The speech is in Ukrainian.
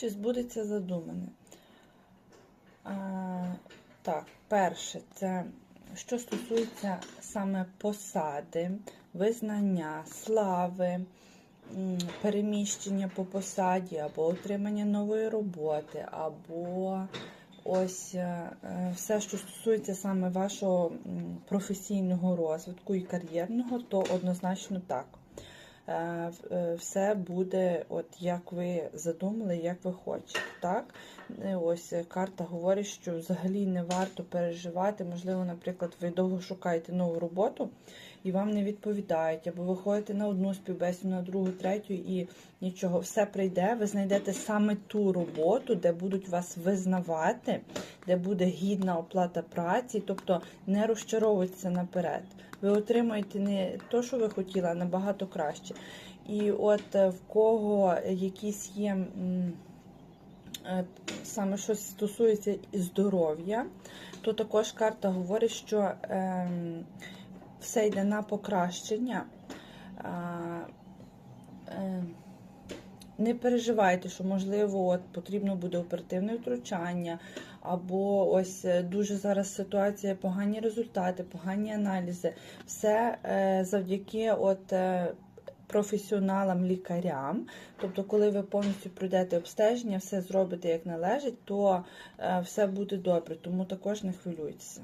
Чи збудеться задумане? А, так, перше, це що стосується саме посади, визнання, слави, переміщення по посаді, або отримання нової роботи, або ось е, е, все, що стосується саме вашого професійного розвитку і кар'єрного, то однозначно так. Е, е, Все буде, от як ви задумали, як ви хочете. Так? Е, Ось карта говорить, що взагалі не варто переживати. Можливо, наприклад, ви довго шукаєте нову роботу і вам не відповідають, або ви ходите на одну співбесіду, на другу, третю, і нічого, все прийде. Ви знайдете саме ту роботу, де будуть вас визнавати, де буде гідна оплата праці, тобто не розчаровуйтеся наперед. Ви отримаєте не то, що ви хотіли, а набагато краще. І от е, в кого якісь є. е, Саме щось стосується здоров'я, то також карта говорить, що ем, все йде на покращення. Не переживайте, що можливо от, потрібно буде оперативне втручання, або ось е, дуже зараз ситуація, погані результати, погані аналізи. Все е, завдяки от, е, професіоналам, лікарям. Тобто, коли ви повністю пройдете обстеження, все зробите як належить, то е, все буде добре. Тому також не хвилюйтеся.